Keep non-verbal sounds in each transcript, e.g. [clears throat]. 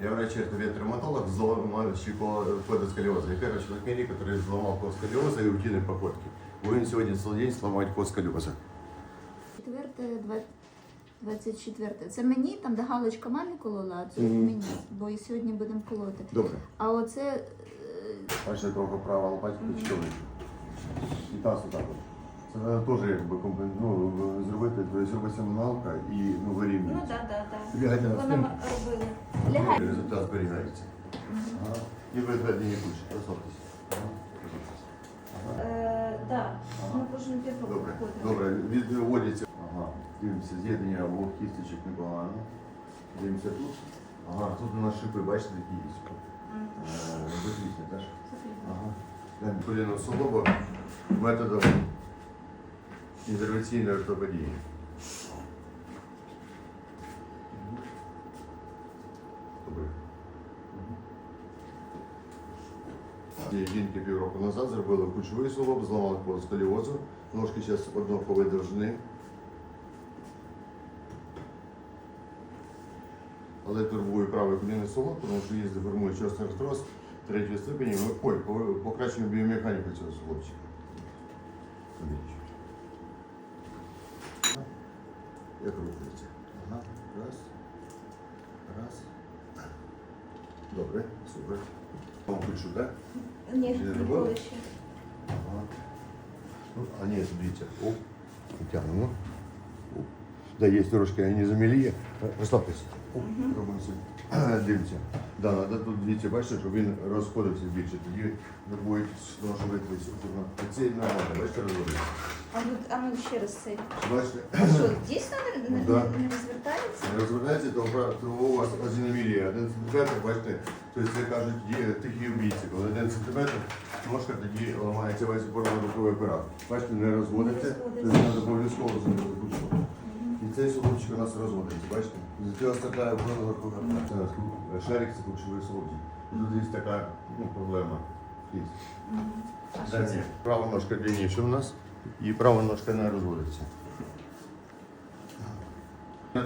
Я врач-ортопед-травматолог, взломающий подосколиоза. Я первый человек в мире, который взломал код сколиоза и утиной походки. Будем сегодня целый день сломать код сколиоза. Четверте, два- 24. Це мені, там де галочка мамі колола, а це Мгм. мені, бо і сьогодні будемо колоти. Добре. А оце е, Бачите, трохи права лопатка чоловік. І таз отак. от. Це треба теж якби компен- ну, зробити, тобто зробити семеналка і ну, вирівнюється. ну так, так, так. Лягайте на Вона спинку. робила. Лягай. Результат зберігається. Ага. І виведення ключ. Розслабтеся. Ага. Ага. Е, Так, на кожну Добре, добре, відводяться. Ага, дивимося, з'єднання обох кісточок непогано. Дивимося тут. Ага, тут у нас шипи, бачите, такі є. Мгм. Е, теж. Ага. Коліно суглоба методом інтервенційної ортопедії. Добре. Жінки півроку назад зробили кучовий суглоб, зламали сколіозу. Ножки зараз однакової довжини. Але турбує правий колінний суглоб, тому що є деформуючий остеоартроз третьої ступені. Ми ой, по- покращуємо біомеханіку цього суглобчика. Як рухається? Ага. Раз. Раз. Добре, супер. Вам ключу, так? Ні, не робили? ще. Ага. Ну, а ні, дивіться. О, тягнемо. Да, є трошки анізомілія. Розслабтеся. Робимо. Дивіться. Да, надо тут, дивіться, бачите, щоб він розходився більше. Тоді ви будете швидкість. Це нормально, бачите, розводиться. А ну, а ну ще раз цей. Бачите? А що, дійсно не, не, Да. не розвертається? Не розвертається, то, вра- то у вас азіномілія. Один сантиметр, бачите, тобто це кажуть є тихі убійці. Коли один сантиметр, ножка тоді ламається весь опорно-руховий апарат. Бачите, не розводиться, Не тобто треба обов'язково зробити цей солодчик у нас розводиться, бачите? З цього апарат. Це шарик це ключовий солодчик. Тут є така ну, проблема. Далі. Права ножка длинніша у нас, і права ножка не розводиться.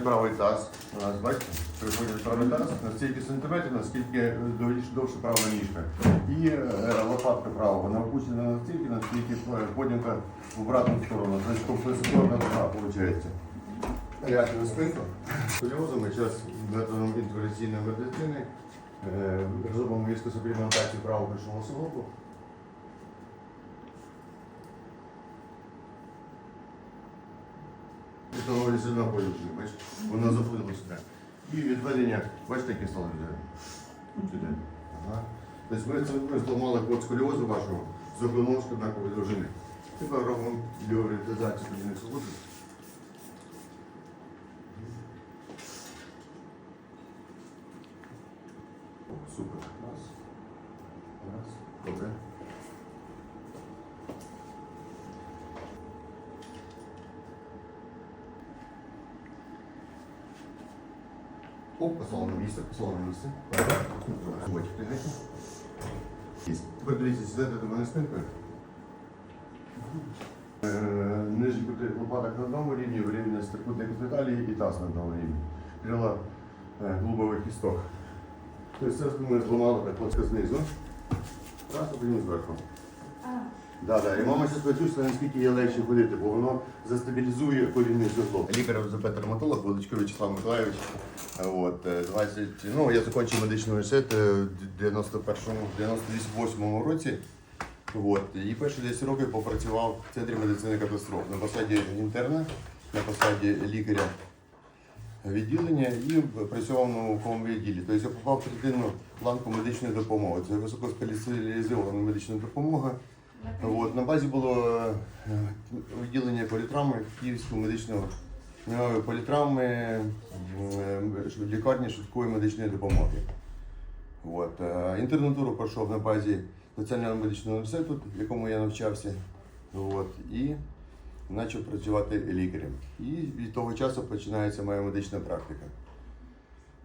Правий таз. У нас, бачите, приходить правий таз на стільки сантиметрів, наскільки довше, довше права ніжка. І е, лопатка права, вона опущена настільки, наскільки е, поднята в обратну сторону. Тобто компенсаторна нога виходить. На спинку. Сколіозом ми зараз методом інтеграційної медицини е, зробимо віскосуплементацію правого ключового суглобу. Встановлюється на полюшні, бачите? Воно заплило сюди. І відведення, бачите, яке стало? Сюди. Ага. Тобто ми, зламали код сколіозу вашого з обвинувської однакової довжини. Тепер робимо біорієнтизацію колінних суглобів. О, Супер. Раз. Раз. Добре. Оп, послал на місце, послал на місце. Зубочок тягайте. Есть. Тепер дивіться, сідайте до мене спинкою. Е, Нижній лопаток на одному рівні, рівня трикутник талії і таз на одному рівні. Крила е, клубовий кісток. Тобто це ми зламали так плоско знизу. Раз, а потім зверху. Да, да. І мама зараз почувствує, наскільки є легше ходити, бо воно застабілізує колінний суглоб. Лікар ортопед-травматолог Величко Вячеслав Миколаївич. От, е, 20, ну, я закінчив медичний університет е, в 91-му, 98-му році. От, і перші 10 років попрацював в центрі медицини катастроф на посаді інтерна, на посаді лікаря відділення і працював на науковому відділі. Тобто я попав в третину ланку медичної допомоги. Це високоспеціалізована медична допомога. От, на базі було е, відділення політравми Київського медичного е, політравми е, лікарні швидкої медичної допомоги. От, інтернатуру пройшов на базі Національного медичного університету, в якому я навчався. От, і почав працювати лікарем. І від того часу починається моя медична практика.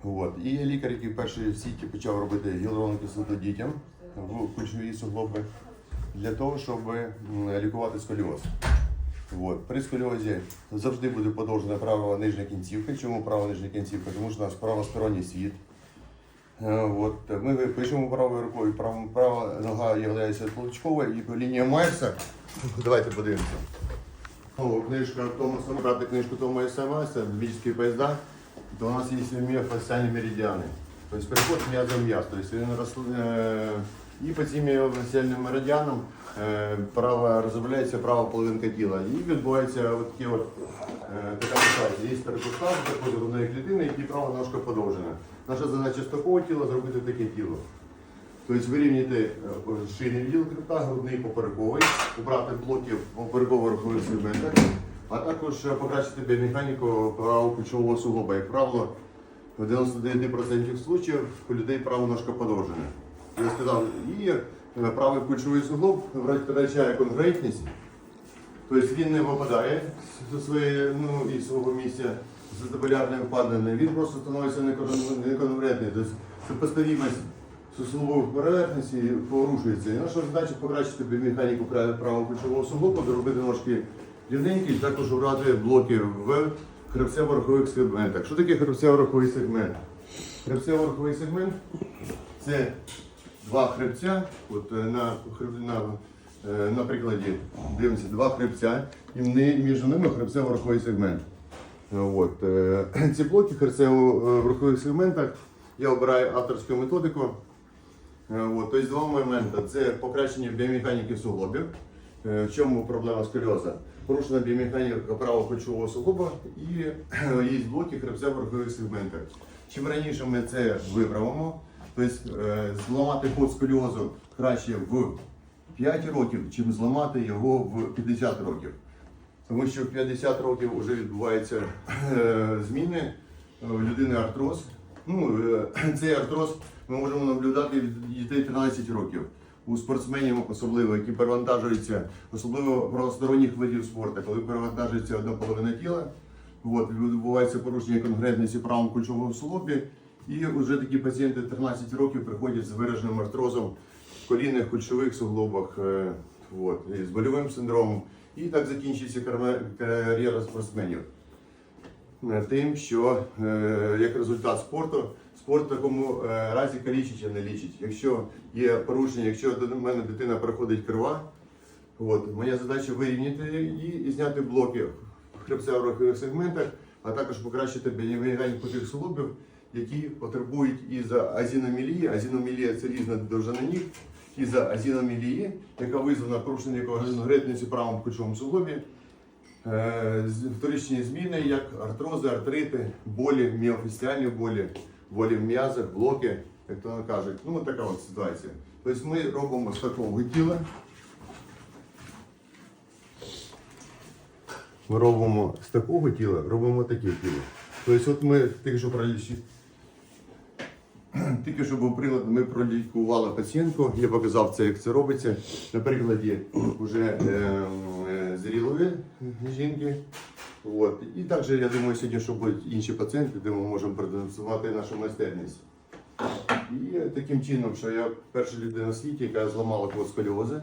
От. І я лікар, який перший в світі почав робити гіалуронову кислоту дітям в кульшові суглоби для того, щоб лікувати сколіоз. От. При сколіозі завжди буде подовжена права нижня кінцівка. Чому права нижня кінцівка? Тому що у нас правосторонній світ. Е, От, ми пишемо правою рукою, права, права нога є толчковою і по лінії Майерса. Давайте подивимося. О, книжка Томаса, брати книжку Томаса Майерса, «Бічські поїзда, то у нас є міофасціальні меридіани. Тобто переход м'яза в м'яз. Тобто він роз- е, і по цим міофасціальним меридіанам е, права розробляється права половинка тіла. І відбувається от такі от, е, така ситуація. Є перекустав, такої грудної клітини, які права ножка подовжена. Наша задача з такого тіла зробити таке тіло. Тобто вирівняти е, шийний відділ хребта, грудний поперековий, убрати блоків попереково-рухових сегментах, а також е, покращити біомеханіку правого ключового суглоба. Як правило, в 99% случаїв у людей права ножка подовжена. Я сказав, і е, правий ключовий суглоб втрачає конгруентність, тобто він не випадає зі своєї, ну, із свого місця з табулярним впаденим, він просто становиться некон- неконкурентний. Тобто сопоставимость суслових поверхності порушується. І наша задача покращити біомеханіку кра- правого ключового суглоба, доробити ножки рівненькі, і також обрати блоки в хребцево-рухових сегментах. Що таке хребцево-руховий сегмент? Хребцево-руховий сегмент це два хребця. От е, на, на, е, на прикладі дивимося два хребця, і між ними хребцево-руховий сегмент. От. е, [clears throat] Ці блоки хребцево-рухових сегментах я обираю авторську методику. Е, От, тобто два моменти. Це покращення біомеханіки суглобів. Е, В чому проблема сколіоза? Порушена біомеханіка правого ключового суглоба і е, є блоки хребця в рухових сегментах. Чим раніше ми це виправимо, тобто зламати ход сколіозу краще в 5 років, чим зламати його в 50 років. Тому що в 50 років вже відбуваються зміни, у людини артроз. Ну, [clears throat] цей артроз ми можемо наблюдати від дітей 13 років. У спортсменів особливо, які перевантажуються, особливо правосторонніх видів спорту, коли перевантажується одна половина тіла, от, відбувається порушення конгрентності правому ключовому суглобі, і вже такі пацієнти 13 років приходять з вираженим артрозом в колінних кульшових суглобах, е, от, з больовим синдромом. І так закінчується кар'єра спортсменів. Тим, що е, як результат спорту, спорт в такому е, разі калічить, а не лічить. Якщо є порушення, якщо до мене дитина приходить крива, от, моя задача вирівняти її і зняти блоки в хребцево-рухових сегментах, а також покращити біомеханіку тих суглобів, які потребують із-за азіномілії. Азіномілія це різна довжина ніг. Із-за азіномілії, яка визвана порушенням конгретності правому ключовому суглобі, Е, вторичні зміни, як артрози, артрити, болі, міофасціальні болі, болі в м'язах, блоки, як то кажуть. Ну, така от ситуація. Тобто ми робимо з такого тіла. Ми робимо з такого тіла, робимо таке тіло. Тобто, от ми тільки що пролічили. [clears throat] Тільки що був прилад, ми пролікували пацієнтку, я показав це, як це робиться. На прикладі вже е, е, зрілої жінки. От. І також я думаю, сьогодні, що будуть інші пацієнти, де ми можемо продемонструвати нашу майстерність. І таким чином, що я перша людина в світі, яка зламала сколіози,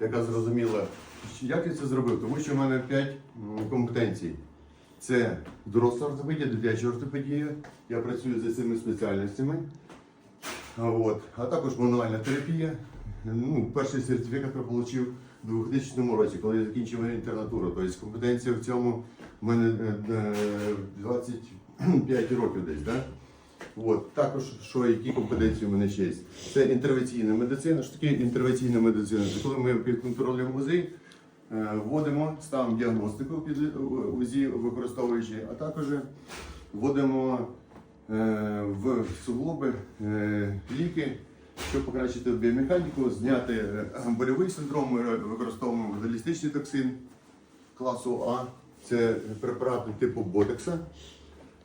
яка зрозуміла, як я це зробив, тому що в мене 5 компетенцій. Це доросла ортопедія, дитяча ортопедія. Я працюю за цими спеціальностями. От. А також мануальна терапія. Ну, перший сертифікат я отримав у 2000 році, коли я закінчив інтернатуру. Тобто компетенція в цьому в мене е, е, 25 років десь. Да? От. Також, що, які компетенції в мене ще є. Це інтервенційна медицина. Що таке інтервенційна медицина? Це коли ми під контролем УЗИ е, вводимо, ставимо діагностику під е, УЗІ, використовуючи, а також вводимо е, в суглоби е, ліки, щоб покращити біомеханіку, зняти е, больовий синдром. Ми використовуємо водолістичний токсин класу А. Це препарати типу ботекса.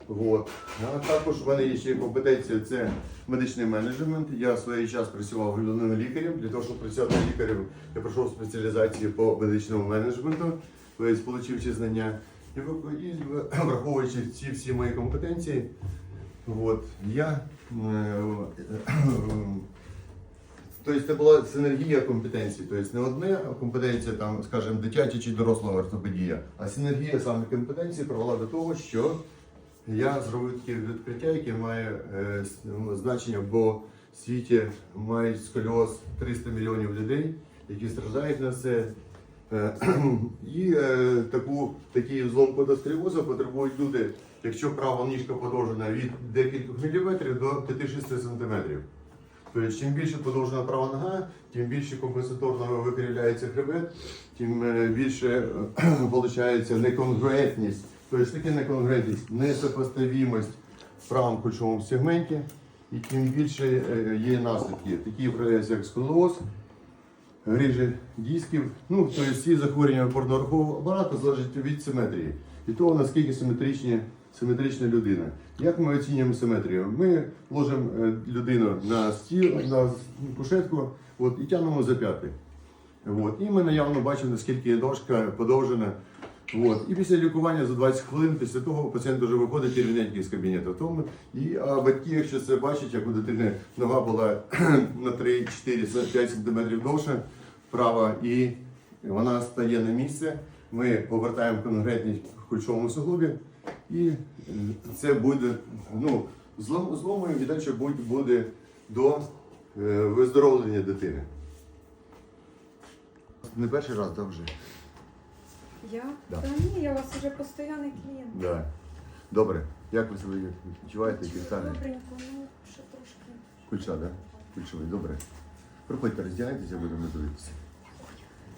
От. А також в мене є ще компетенція це медичний менеджмент. Я в свій час працював головним лікарем. Для того, щоб працювати лікарем, я пройшов спеціалізацію по медичному менеджменту, тобто отримавши знання. І враховуючи ці всі мої компетенції, от, я е, Тобто це була синергія компетенцій. Тобто не одна компетенція, там, скажімо, дитяча чи доросла ортопедія, а синергія саме компетенцій привела до того, що я зробив таке відкриття, яке має е, значення, бо в світі мають сколіоз 300 мільйонів людей, які страждають на це. Е, [clears throat] І е, таку, такий злом подосколіозу потребують люди, якщо права ніжка подовжена від декількох міліметрів до 5-6 сантиметрів. Тобто, чим більше подовжена права нога, тим більше компенсаторно викривляється хребет, тим е, більше [clears throat] виходить неконгруентність. Тобто таке неконгруентність, несопоставимость в правому кульшовому сегменті, і тим більше е, є наслідки, такі проявляються як сколіоз, грижі дисків. Ну, тобто всі захворювання опорно-рухового апарату залежать від симетрії. І того, наскільки симетричні, симетрична людина. Як ми оцінюємо симетрію? Ми ложимо е, людину на стіл, на кушетку от, і тягнемо за п'яти. От. І ми наявно бачимо, наскільки дошка подовжена. От. І після лікування за 20 хвилин, після того пацієнт вже виходить рівненький з кабінету. Тому, і а батьки, якщо це бачать, як у дитини нога була [clears throat] на 3-4-5 см довше, права, і вона стає на місце, ми повертаємо конгретність в кульшовому суглобі, і це буде ну, злом, зломою і далі буде, до е, виздоровлення дитини. Не перший раз, так вже? Я? Да. Та ні, я у вас вже постійний клієнт. Да. Добре. Як ви себе відчуваєте, які стани? Добренько, ну ще трошки. Кульча, да? Кульчовий, добре. Проходьте, роздягайтеся, будемо дивитися.